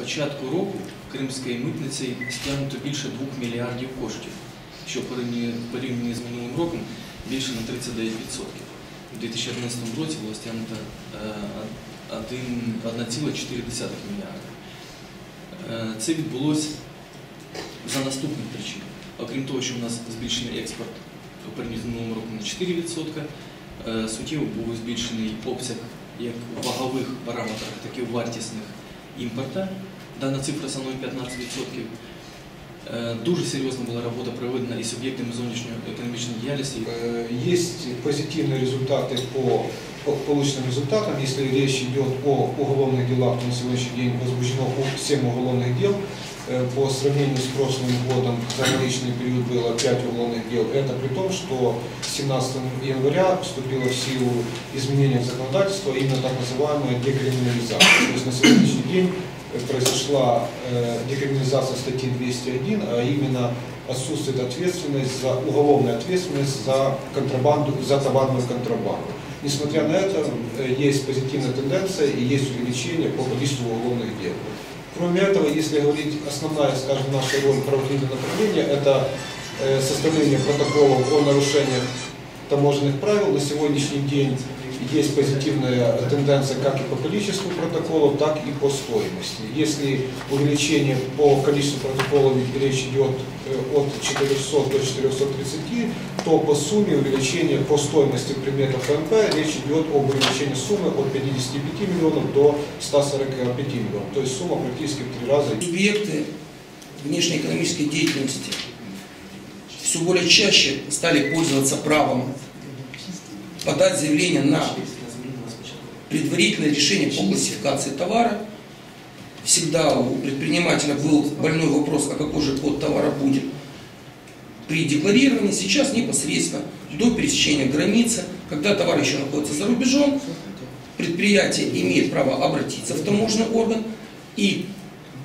початку року кримської митниці стягнуто більше 2 мільярдів коштів, що порівняно порівняно з минулим роком більше на 39%. У 2011 році було стягнуто е, 1,4 мільярда. Е, Це відбулося за наступних причин. Окрім того, що в нас збільшений експорт у порівнянні з минулим роком на 4%, е, суттєво був збільшений обсяг як в вагових параметрах, так і в вартісних імпорта. Дана цифра становить 15%. Е, Дуже серйозна була робота проведена і суб'єктами зовнішньої економічної діяльності. Э, Есть позитивные результаты по, по полученным результатам. Если речь идет о уголовных делах, то на сегодняшний день возбуждено 7 уголовных дел. Э, По сравнению с прошлым годом за аналогичный период было 5 уголовных дел. Это при том, что 17 января вступило в силу изменение в законодательство, именно так называемая декриминализация. То есть на сегодняшний день э, произошла э, декриминализация статьи 201, а именно отсутствует ответственность за уголовная ответственность за контрабанду, за товарную контрабанду. Несмотря на это, есть позитивная тенденция и есть увеличение по количеству уголовных дел. Кроме этого, если говорить основная, скажем, наша роль правоохранительного направления, это э, составление протоколов о нарушениях таможенных правил. На сегодняшний день есть позитивная тенденция как и по количеству протоколов, так и по стоимости. Если увеличение по количеству протоколов речь идет э, от 400 до 430, то по сумме увеличение по стоимости предметов ФМП речь идет об увеличении суммы от 55 миллионов до 145 миллионов. То есть сумма практически в три раза. Субъекты внешнеэкономической деятельности все более чаще стали пользоваться правом подать заявление на предварительное решение по классификации товара. Всегда у предпринимателя был больной вопрос, а какой же код товара будет при декларировании. Сейчас непосредственно до пересечения границы, когда товар еще находится за рубежом, предприятие имеет право обратиться в таможенный орган и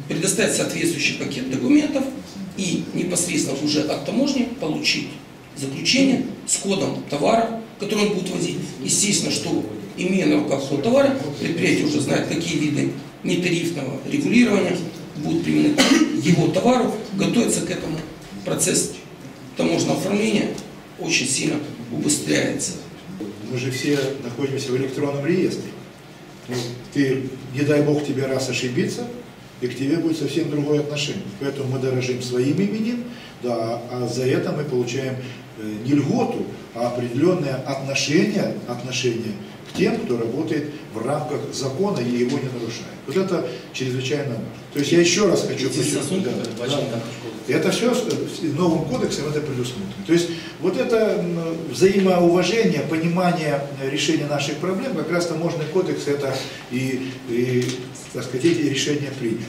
предоставить соответствующий пакет документов и непосредственно уже от таможни получить заключение с кодом товара, который он будет возить. Естественно, что имея на руках код товара, предприятие уже знает, какие виды нетарифного регулирования будут применены его товару, готовится к этому. Процесс таможенного оформления очень сильно убыстряется. Мы же все находимся в электронном реестре. Ну, ты, не дай бог тебе раз ошибиться, и к тебе будет совсем другое отношение. Поэтому мы дорожим своим именем, да, а за это мы получаем э, не льготу, а определенное отношение, отношение к тем, кто работает в рамках закона и его не нарушает. Вот это чрезвычайно важно. То есть я еще раз хочу стосунки да, да. Это все новым кодексом это предусмотрено. То есть вот это взаимоуважение, понимание э, решения наших проблем, как раз таможенный кодекс это и, и так сказать, эти решения принял.